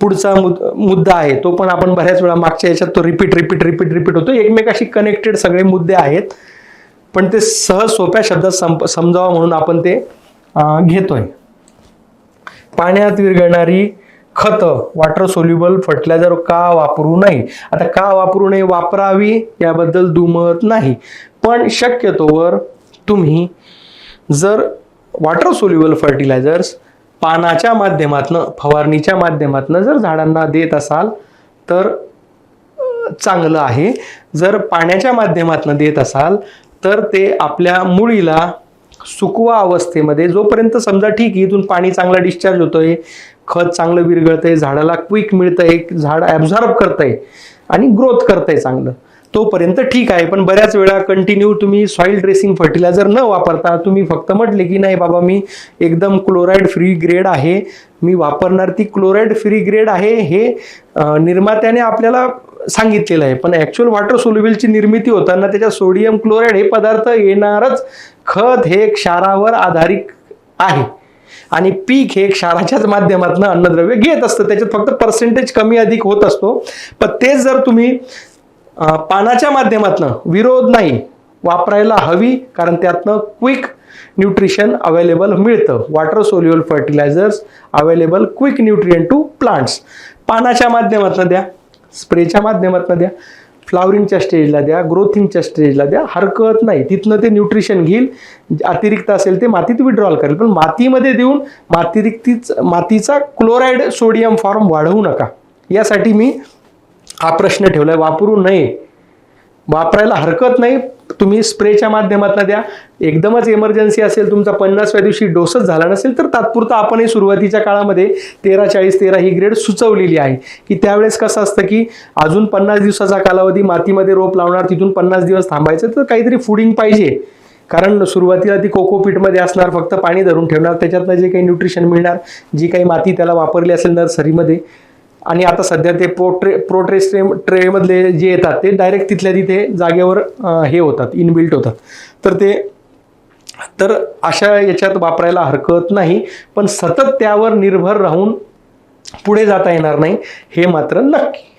पुढचा मुद मुद्दा आहे तो पण आपण बऱ्याच वेळा मागच्या याच्यात तो रिपीट रिपीट रिपीट रिपीट होतो. एकमेकाशी कनेक्टेड सगळे मुद्दे आहेत पण ते सहज सोप्या शब्दात संप समजावा म्हणून आपण ते घेतोय. पाण्यात विरघळणारी खतं वॉटर सोल्युबल फर्टिलायझर का वापरू नये. आता का वापरू नये? वापरावी याबद्दल दुमत नाही. पण शक्यतोवर तुम्ही जर वॉटर सोल्युबल फर्टिलायझर्स पानाच्या माध्यमातनं फवारणीच्या माध्यमातनं जर झाडांना देत असाल तर चांगलं आहे. जर पाण्याच्या माध्यमातनं देत असाल तर ते आपल्या मुळीला सुकवा अवस्थेमध्ये जोपर्यंत समजा ठीक आहे इथून पाणी चांगलं डिस्चार्ज होतोय खत चांगलं विरघळतंय झाडाला क्विक मिळतंय झाड ॲब्झॉर्ब करतंय आणि ग्रोथ करतंय चांगलं. तोपर्यंत ठीक आहे पण बऱ्याच वेळा कंटिन्यू तुम्ही सॉइल ड्रेसिंग फर्टिलायझर न वापरता तुम्ही फक्त म्हटले की नाही बाबा मी एकदम क्लोराईड फ्री ग्रेड आहे मी वापरणार ती क्लोराईड फ्री ग्रेड आहे हे निर्मात्याने आपल्याला सांगितलेलं आहे. पण ॲक्च्युअल वॉटर सोल्युबलची निर्मिती होताना त्याच्या सोडियम क्लोराईड हे पदार्थ येणारच. खत हे क्षारावर आधारित आहे. आणि पीक हे क्षाराच्याच माध्यमातून अन्नद्रव्य घेत असतं. त्याच्यात फक्त पर्सेंटेज कमी अधिक होत असतो. पण तेच जर तुम्ही पानाच्या माध्यमातून विरोध नाही वापरायला हवी कारण त्यातनं क्विक न्यूट्रिशन अवेलेबल मिळतं. Water soluble fertilisers available quick nutrient to plants पानाच्या माध्यमातून द्या स्प्रेच्या माध्यमातून द्या. फ्लावरिंगच्या स्टेजला द्या ग्रोथिंगच्या स्टेजला द्या हरकत नाही. तिथनं ते न्यूट्रिशन घेईल अतिरिक्त असेल ते मातीत विड्रॉल करेल. पण मातीमध्ये देऊन मातिरिक्तीच मातीचा क्लोराईड सोडियम फॉर्म वाढवू नका. यासाठी मी हा प्रश्न ठेवला आहे वापरू नये. वापरायला हरकत नाही. तुम्ही स्प्रेच्या माध्यमातून द्या. एकदमच इमर्जन्सी असेल तुमचा पन्नासव्या दिवशी डोसच झाला नसेल तर तात्पुरता आपणही सुरुवातीच्या काळामध्ये तेरा चाळीस तेरा ही ग्रेड सुचवलेली आहे. की त्यावेळेस कसं असतं की अजून पन्नास दिवसाचा कालावधी मातीमध्ये रोप लावणार तिथून पन्नास दिवस थांबायचं तर काहीतरी फुडिंग पाहिजे. कारण सुरुवातीला ती कोकोपीटमध्ये असणार फक्त पाणी धरून ठेवणार त्याच्यातनं जे काही न्यूट्रिशन मिळणार जी काही माती त्याला वापरली असेल नर्सरीमध्ये आणि आता सध्या ते प्रोट्रे प्रोट्रेस ट्रे ट्रेमधले जे येतात ते डायरेक्ट तिथल्या तिथे जागेवर हे होतात इनबिल्ट होतात. तर ते तर अशा याच्यात वापरायला हरकत नाही पण सतत त्यावर निर्भर राहून पुढे जाता येणार नाही हे मात्र नक्की.